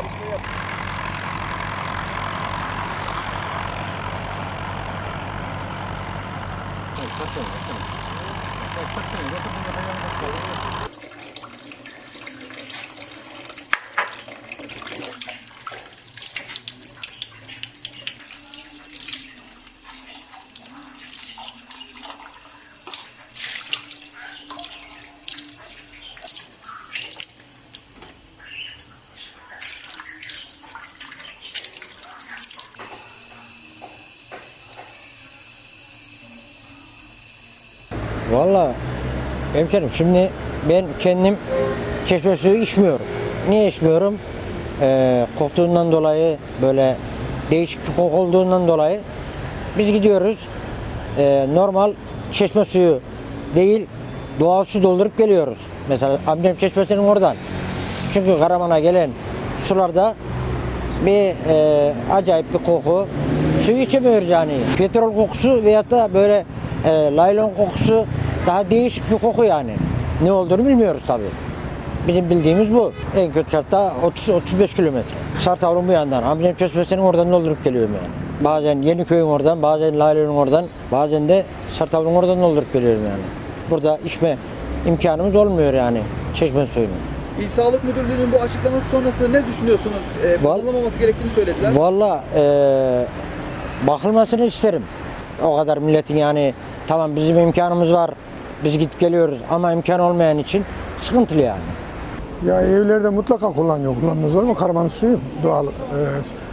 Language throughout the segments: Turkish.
Hou eens mee op. Kijk, dat kan, dat kan. Kijk, dat kan, dat kan. Valla hemşerim şimdi ben kendim çeşme suyu içmiyorum. Niye içmiyorum? Ee, koktuğundan dolayı böyle değişik bir koku olduğundan dolayı biz gidiyoruz ee, normal çeşme suyu değil doğal su doldurup geliyoruz. Mesela amcam çeşmesinin oradan. Çünkü Karaman'a gelen sularda bir e, acayip bir koku. Suyu içemiyoruz yani. Petrol kokusu veyahut da böyle e, laylon kokusu daha değişik bir koku yani. Ne olduğunu bilmiyoruz tabii. Bizim bildiğimiz bu. En kötü şartta 30-35 kilometre. Sartavlun bu yandan. Amcam çeşmesinin oradan doldurup geliyorum yani. Bazen Yeniköy'ün oradan, bazen Laylon'un oradan, bazen de Sartavlun oradan doldurup geliyorum yani. Burada içme imkanımız olmuyor yani çeşme suyunu. İl Sağlık Müdürlüğü'nün bu açıklaması sonrası ne düşünüyorsunuz? Val- kullanılmaması gerektiğini söylediler. Valla eee bakılmasını isterim. O kadar milletin yani tamam bizim imkanımız var. Biz gidip geliyoruz ama imkan olmayan için sıkıntılı yani. Ya evlerde mutlaka kullanıyor. Kullanmaz olur mu? Karamanın suyu doğal. e,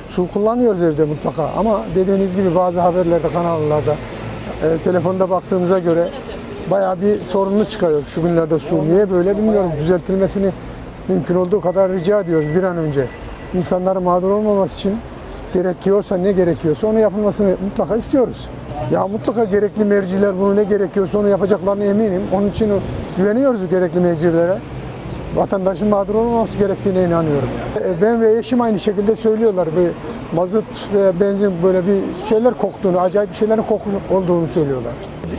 su kullanıyoruz evde mutlaka. Ama dediğiniz gibi bazı haberlerde, kanallarda, e, telefonda baktığımıza göre bayağı bir sorunlu çıkıyor şu günlerde su. Niye böyle bilmiyorum. Düzeltilmesini mümkün olduğu kadar rica ediyoruz bir an önce. İnsanların mağdur olmaması için gerekiyorsa ne gerekiyorsa onu yapılmasını mutlaka istiyoruz. Ya mutlaka gerekli merciler bunu ne gerekiyorsa onu yapacaklarına eminim. Onun için güveniyoruz gerekli mercilere vatandaşın mağdur olmaması gerektiğine inanıyorum yani. E, Ben ve eşim aynı şekilde söylüyorlar. Bir mazot ve benzin böyle bir şeyler koktuğunu, acayip bir şeylerin koku olduğunu söylüyorlar.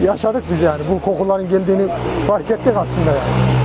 Yaşadık biz yani. Bu kokuların geldiğini fark ettik aslında yani.